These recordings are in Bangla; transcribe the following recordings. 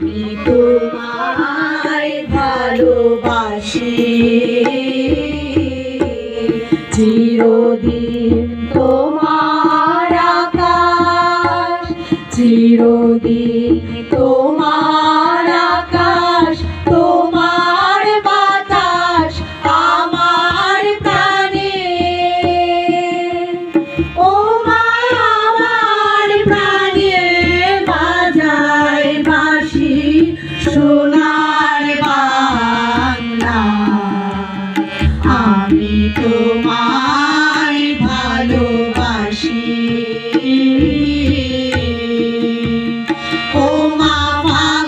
আমি তোমায় ভালোবাসি। চিরদিন তোমার আকাশ চিরদিন Baba.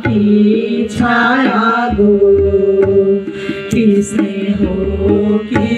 কি ছায়া গো কি স্নেহ কি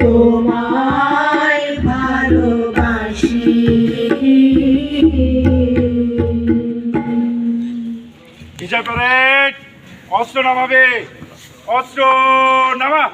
তোমায় অস্ত্র নামাবে অস্ত্র নামা।